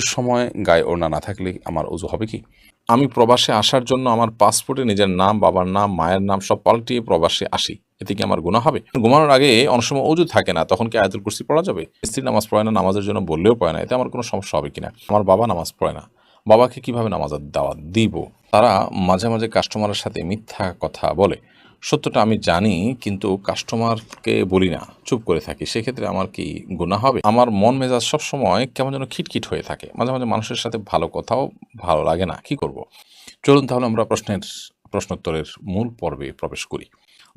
সময় গায়ে ওড়না না থাকলে আমার উজু হবে কি? আমি প্রবাসে আসার জন্য আমার পাসপোর্টে নিজের নাম, বাবার নাম, মায়ের নাম সব পাল্টিয়ে প্রবাসে আসি। এতে কি আমার গুণা হবে? ঘুমানোর আগে অনেক সময় অজু থাকে না, তখন কি আয়াতুল কুরসি পড়া যাবে? স্ত্রী নামাজ পড়ে না, নামাজের জন্য বললেও পড়ে না, এতে আমার কোনো সমস্যা হবে কিনা? আমার বাবা নামাজ পড়ে না। বাবাকে কীভাবে নামাজ দাওয়াত দিব? তারা মাঝে মাঝে কাস্টমারের সাথে মিথ্যা কথা বলে। সত্যটা আমি জানি, কিন্তু কাস্টমারকে বলি না। চুপ করে থাকি, সেক্ষেত্রে আমার কি গুণা হবে? আমার মন মেজাজ সবসময় কেমন যেন খিটখিট হয়ে থাকে। মাঝে মাঝে মানুষের সাথে ভালো কথাও ভালো লাগে না। কি করব? চলুন তাহলে আমরা প্রশ্নের, প্রশ্নোত্তরের মূল পর্বে প্রবেশ করি।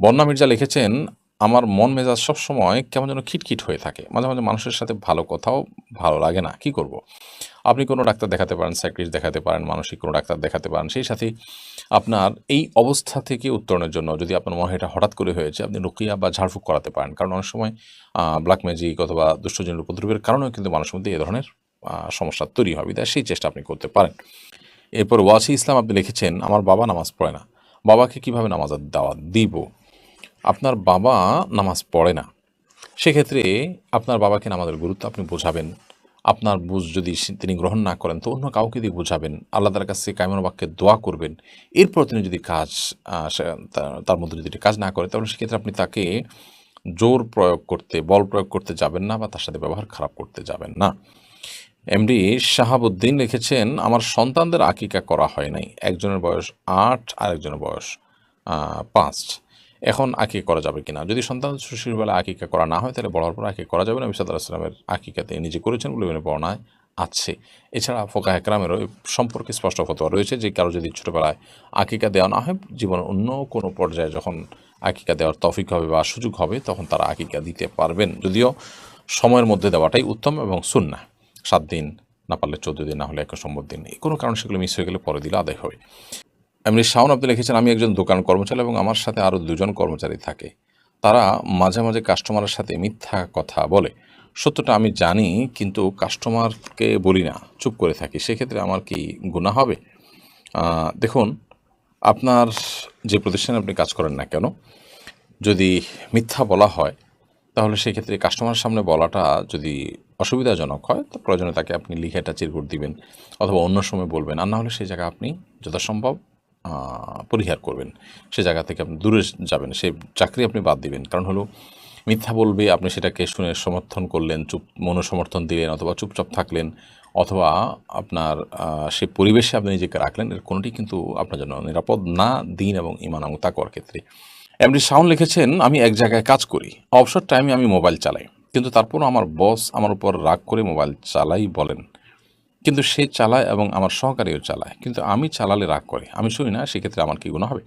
বন্যা মির্জা লিখেছেন, আমার মন মেজাজ সবসময় কেমন যেন খিটখিট হয়ে থাকে। মাঝে মাঝে মানুষের সাথে ভালো কথাও ভালো লাগে না। কি করব? আপনি কোনো ডাক্তার দেখাতে পারেন সাইক্রিস্ট দেখাতে পারেন, মানসিক কোনো ডাক্তার দেখাতে পারেন, সেই সাথে আপনার এই অবস্থা থেকে উত্তরণের জন্য যদি আপনার মনে হয় এটা হঠাৎ করে হয়েছে, আপনি রুকিয়া বা ঝাড়ফুঁক করাতে পারেন। কারণ অনেক সময় ব্ল্যাক ম্যাজিক অথবা দুষ্টজনের উপদ্রবের কারণেও কিন্তু মানুষের মধ্যে এ ধরনের সমস্যা তৈরি হবে। তাই সেই চেষ্টা আপনি করতে পারেন। এরপর ওয়াসি ইসলাম আপনি লিখেছেন, আমার বাবা নামাজ পড়ে না। বাবাকে কীভাবে নামাজ দাওয়াত দিব? আপনার বাবা নামাজ পড়ে না। সেক্ষেত্রে আপনার বাবাকে নামাজের গুরুত্ব আপনি বোঝাবেন আপনার বুঝ যদি তিনি গ্রহণ না করেন, তো অন্য কাউকে দিয়ে বোঝাবেন। আল্লাহ তার কাছে কায়মন বাক্যে দোয়া করবেন। এরপর তিনি যদি কাজ তার মধ্যে যদি কাজ না করে, তাহলে সেক্ষেত্রে আপনি তাকে জোর প্রয়োগ করতে, বল প্রয়োগ করতে যাবেন না বা তার সাথে ব্যবহার খারাপ করতে যাবেন না। এমডি শাহাবুদ্দিন লিখেছেন, আমার সন্তানদের আকিকা করা হয় নাই। একজনের বয়স আট আর একজনের বয়স পাঁচ। এখন আকিকা করা যাবে কিনা? যদি সন্তান শিশুবেলা আকিকা করা না হয়, তাহলে বড়ার পর আকিকা করা যাবে না। বিসাদুল্লাহ সাল্লামের আকিকাতে নিজে করেছেন বলে বিভিন্ন বর্ণায় আছে। এছাড়া ফোকা একরামেরও সম্পর্কে স্পষ্ট ফতোয়া রয়েছে যে, কারও যদি ছোটোবেলায় আকিকা দেওয়া না হয়, জীবনের অন্য কোনো পর্যায়ে যখন আকিকা দেওয়ার তফিক হবে বা সুযোগ হবে, তখন তারা আকিকা দিতে পারবেন। যদিও সময়ের মধ্যে দেওয়াটাই উত্তম এবং সুন্না সাত দিন না পারলে চোদ্দ দিন, না হলে এক সম্মত দিন। কোনো কারণে সেগুলো মিস হয়ে গেলে পরে দিলে আদায় হবে। এমনি শাওন আপনি লিখেছেন, আমি একজন দোকান কর্মচারী এবং আমার সাথে আরও দুজন কর্মচারী থাকে। তারা মাঝে মাঝে কাস্টমারের সাথে মিথ্যা কথা বলে। সত্যটা আমি জানি, কিন্তু কাস্টমারকে বলি না, চুপ করে থাকি। সেক্ষেত্রে আমার কি গুণা হবে? দেখুন, আপনার যে প্রতিষ্ঠানে আপনি কাজ করেন না কেন, যদি মিথ্যা বলা হয়, তাহলে সেক্ষেত্রে কাস্টমারের সামনে বলাটা যদি অসুবিধাজনক হয়, তো প্রয়োজনে তাকে আপনি লিখে একটা চিরকুট দিবেন অথবা অন্য সময় বলবেন। আর না হলে সেই জায়গা আপনি যথাসম্ভব পরিহার করবেন। সে জায়গা থেকে আপনি দূরে যাবেন, সে চাকরি আপনি বাদ দিবেন। কারণ হলো, মিথ্যা বলবে, আপনি সেটাকে শুনে সমর্থন করলেন, চুপ মনোসমর্থন দিলেন অথবা চুপচাপ থাকলেন অথবা আপনার সে পরিবেশে আপনি নিজেকে রাখলেন, এর কোনোটি কিন্তু আপনার জন্য নিরাপদ না, দিন এবং ইমান এবং তাকওয়ার ক্ষেত্রে। এমনি শাওন লিখেছেন, আমি এক জায়গায় কাজ করি, অবসর টাইমে আমি মোবাইল চালাই। কিন্তু তারপরও আমার বস আমার উপর রাগ করে মোবাইল চালাই বলেন। কিন্তু সে চালায় এবং আমার সহকারীও চালায়। কিন্তু আমি চালালে রাগ করে। আমি শুনি না সেক্ষেত্রে আমার কি গুণ হবে?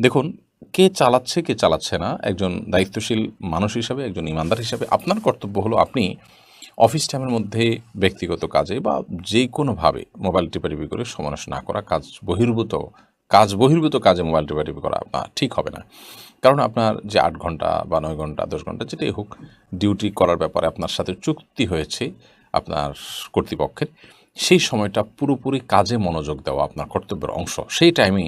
দেখুন কে চালাচ্ছে কে চালাচ্ছে না একজন দায়িত্বশীল মানুষ হিসাবে একজন ইমানদার হিসাবে আপনার কর্তব্য হলো আপনি অফিস টাইমের মধ্যে ব্যক্তিগত কাজে বা যে কোনোভাবে মোবাইল টিপাটিপি করে সমাবেশ না করা কাজ বহির্ভূত কাজ বহির্ভূত কাজে মোবাইল টিপাটিপি করা আহ, ঠিক হবে না। কারণ আপনার যে আট ঘণ্টা বা নয় ঘণ্টা দশ ঘণ্টা যেটাই হোক ডিউটি করার ব্যাপারে আপনার সাথে চুক্তি হয়েছে আপনার কর্তৃপক্ষের। সেই সময়টা পুরোপুরি কাজে মনোযোগ দেওয়া আপনার কর্তব্যের অংশ। সেই টাইমে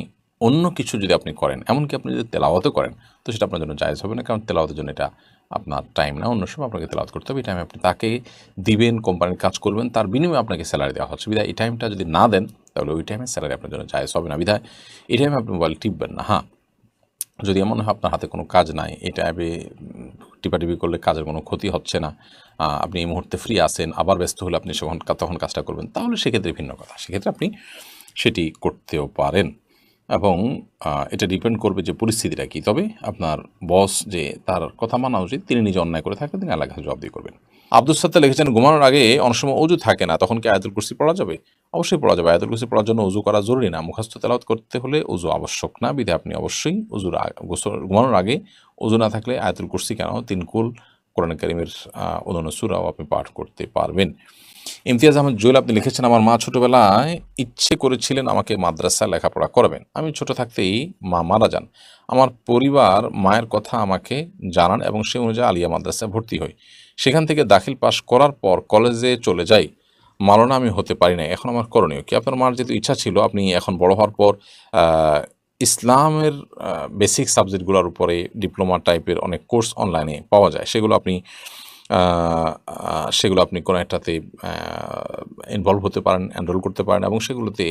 অন্য কিছু যদি আপনি করেন, এমনকি আপনি যদি তেলাওয়াতও করেন, তো সেটা আপনার জন্য জায়জ হবে না, কারণ তেলাওয়াতের জন্য এটা আপনার টাইম না। অন্য সময় আপনাকে তেলাওয়াত করতে হবে। এই টাইমে আপনি তাকে দিবেন কোম্পানির কাজ করবেন, তার বিনিময়ে আপনাকে স্যালারি দেওয়া হচ্ছে। বিধায় এই টাইমটা যদি না দেন, তাহলে ওই টাইমে স্যালারি আপনার জন্য জায়জ হবে না। বিধায় এই টাইমে আপনি মোবাইল টিপবেন না। হ্যাঁ যদি এমন হয় আপনার হাতে কোনো কাজ নাই টাইমে উম, টিপাটিপি করলে কাজের কোনো ক্ষতি হচ্ছে না আপনি এই মুহূর্তে ফ্রি আছেন আবার ব্যস্ত হলে আপনি তখন তখন কাজটা করবেন তাহলে সেক্ষেত্রে ভিন্ন কথা। সেক্ষেত্রে আপনি সেটি করতেও পারেন এবং এটা ডিপেন্ড করবে যে পরিস্থিতিটা কী। তবে আপনার বস যে তার কথা মানা উচিত তিনি নিজে অন্যায় করে থাকলে তিনি জবাব দিয়ে করবেন। আব্দুল সাত্তা লিখেছেন, ঘুমানোর আগে অনেক সময় অজু থাকে না, তখন কি আয়াতুল কুরসি পড়া যাবে? অবশ্যই পড়া যাবে। আয়াতুল কুরসি পড়ার জন্য উজু করা জরুরি না। মুখস্থ তেলাওয়াত করতে হলে উজু আবশ্যক না। বিধে আপনি অবশ্যই উজুর ঘুমানোর আগে উজু না থাকলে আয়াতুল কুরসি কেন? তিন কুল কোরআন করিমের অন্যান্য সুরাও আপনি পাঠ করতে পারবেন। ইমতিয়াজ আহমদ জুয়েল, আপনি লিখেছেন, আমার মা ছোটোবেলায় ইচ্ছে করেছিলেন আমাকে মাদ্রাসায় লেখাপড়া করবেন। আমি ছোট থাকতেই মা মারা যান। আমার পরিবার মায়ের কথা আমাকে জানান এবং সে অনুযায়ী আলিয়া মাদ্রাসায় ভর্তি হই। সেখান থেকে দাখিল পাশ করার পর কলেজে চলে যাই। মালনা আমি হতে পারি না এখন আমার করণীয় কি? আপনার মার যেহেতু ইচ্ছা ছিল, আপনি এখন বড় হওয়ার পর ইসলামের বেসিক সাবজেক্টগুলোর উপরে ডিপ্লোমা টাইপের অনেক কোর্স অনলাইনে পাওয়া যায়। সেগুলো আপনি সেগুলো আপনি কোনো একটাতে ইনভলভ হতে পারেন এনরোল করতে পারেন এবং সেগুলোতে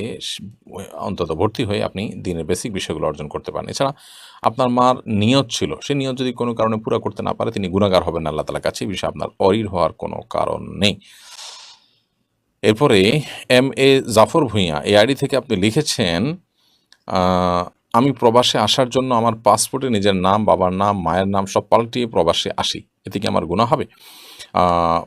অন্তত ভর্তি হয়ে আপনি দিনের বেসিক বিষয়গুলো অর্জন করতে পারেন। এছাড়া আপনার মার নিয়ত ছিল, সে নিয়ত যদি কোনো কারণে পুরো করতে না পারে, তিনি গুণাগার হবেন আল্লাহ তালার কাছে। এই বিষয়ে আপনার অরির হওয়ার কোনো কারণ নেই। এরপরে এম এ জাফর ভূঁইয়া, এই আইডি থেকে আপনি লিখেছেন আমি প্রবাসে আসার জন্য আমার পাসপোর্টে নিজের নাম, বাবার নাম, মায়ের নাম সব পাল্টিয়ে প্রবাসে আসি। এতে কি আমার গুণা হবে?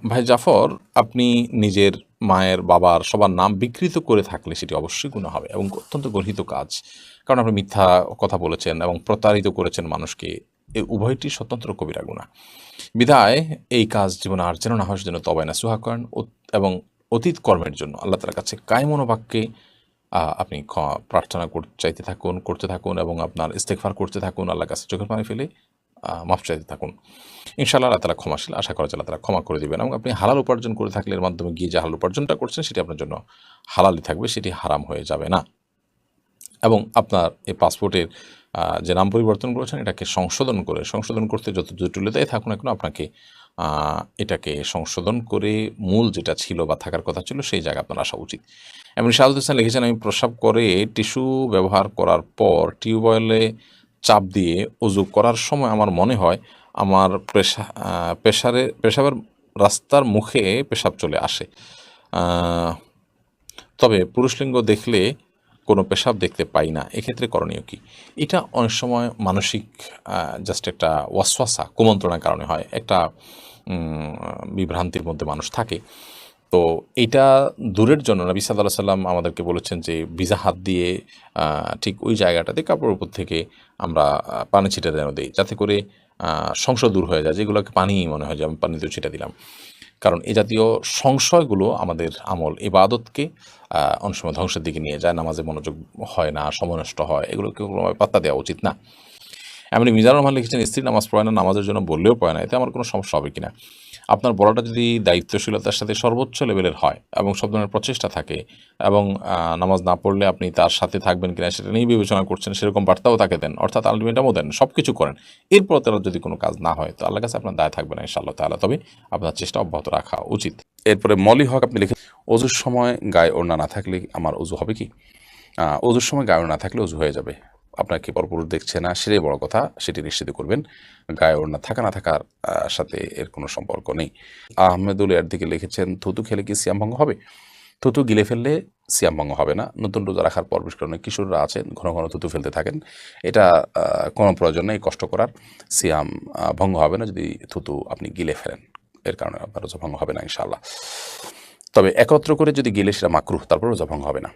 ভাই জাফর, আপনি নিজের মায়ের বাবার সবার নাম বিকৃত করে থাকলে সেটি অবশ্যই গুণা হবে এবং অত্যন্ত গর্হিত কাজ। কারণ আপনি মিথ্যা কথা বলেছেন এবং প্রতারিত করেছেন মানুষকে এই উভয়টি স্বতন্ত্র কবিরা গুণা বিধায় এই কাজ জীবনে আর যেন না হয় যেন তবায় না সুহা করেন এবং অতীত কর্মের জন্য আল্লাহ তালার কাছে কায় মনোবাক্যে আপনি প্রার্থনা কর- চাইতে থাকুন, করতে থাকুন এবং আপনার ইস্তেকফার করতে থাকুন, আল্লাহর কাছে চোখের পানি ফেলে মাফ চাইতে থাকুন। ইনশাআল্লাহ আল্লাহ তালা ক্ষমাশীল আশা করা যায় তালা ক্ষমা করে দেবেন। এবং আপনি হালাল উপার্জন করে থাকলে এর মাধ্যমে গিয়ে যে হালাল উপার্জনটা করছেন, সেটি আপনার জন্য হালালই থাকবে, সেটি হারাম হয়ে যাবে না। এবং আপনার এই পাসপোর্টের যে নাম পরিবর্তন করেছেন এটাকে সংশোধন করে, সংশোধন করতে যত জটিলতাই থাকুক না কেন, আপনাকে এটাকে সংশোধন করে মূল যেটা ছিল বা থাকার কথা ছিল, সেই জায়গা আপনার আসা উচিত। এমনি শাহাদুল হোসেন লিখেছেন, আমি প্রস্রাব করে টিস্যু ব্যবহার করার পর টিউবওয়েলে চাপ দিয়ে উজু করার সময় আমার মনে হয় আমার পেশা পেশারে, পেশাবের রাস্তার মুখে পেশাব চলে আসে। তবে পুরুষলিঙ্গ দেখলে কোনো পেশাব দেখতে পাই না। এক্ষেত্রে করণীয় কি? এটা অনেক সময় মানসিক জাস্ট একটা ওয়াসওয়াসা, কুমন্ত্রণার কারণে হয়। একটা বিভ্রান্তির মধ্যে মানুষ থাকে। তো এটা দূরের জন্য নবী সাল্লাহ সাল্লাম আমাদেরকে বলেছেন যে ভিজা হাত দিয়ে ঠিক ওই জায়গাটাতে কাপড়ের উপর থেকে আমরা পানি ছিটে যেন দিই যাতে করে সংশয় দূর হয়ে যায় যেগুলোকে পানি মনে হয় যে আমি পানিতে ছিটে দিলাম। কারণ এ জাতীয় সংশয়গুলো আমাদের আমল ইবাদতকে আহ, অনেক সময় ধ্বংসের দিকে নিয়ে যায় নামাজে মনোযোগ হয় না সমনষ্ট হয় এগুলোকে কোনোভাবে পাত্তা দেওয়া উচিত না। এমনি মিজানুর রহমান লিখেছেন স্ত্রী নামাজ পড়ে না নামাজের জন্য বললেও পড়ে না এতে আমার কোনো সমস্যা হবে কিনা? আপনার বলাটা যদি দায়িত্বশীলতার সাথে সর্বোচ্চ লেভেলের হয় এবং সব ধরনের প্রচেষ্টা থাকে এবং নামাজ না পড়লে আপনি তার সাথে থাকবেন কিনা সেটা নিয়ে বিবেচনা করছেন, সেরকম বার্তাও তাকে দেন, অর্থাৎ আলটিমেটামও দেন সব কিছু করেন। এরপর তারা যদি কোনো কাজ না হয়, তো আল্লাহ কাছে আপনার দায় থাকবে না ইনশাআল্লাহ তাহলে তবে আপনার চেষ্টা অব্যাহত রাখা উচিত। এরপরে মলি হক, আপনি লিখে অজুর সময় গায়ে ওড়না না থাকলে আমার অজু হবে কি? অজুর সময় গায়ে ওড়না থাকলে অজু হয়ে যাবে। আপনাকে পরপুরুষ দেখছে না, সেটাই বড় কথা, সেটি নিশ্চিত করবেন। গায়ে ওড়না থাকা না থাকার সাথে এর কোনো সম্পর্ক নেই। আহমেদুল এর দিকে লিখেছেন, থুতু খেলে কি সিয়াম ভঙ্গ হবে? থুতু গিলে ফেললে সিয়াম ভঙ্গ হবে না। নতুন রোজা রাখার পর বিশেষ করে কিশোররা আছেন, ঘন ঘন থুতু ফেলতে থাকেন। এটা কোনো প্রয়োজন নেই, কষ্ট করার। সিয়াম ভঙ্গ হবে না যদি থুতু আপনি গিলে ফেলেন। এর কারণে আপনার রোজা ভঙ্গ হবে না, ইনশাআল্লাহ। তবে একত্র করে যদি গেলে সেটা মাকরুহ, তারপর রোজা ভঙ্গ হবে না।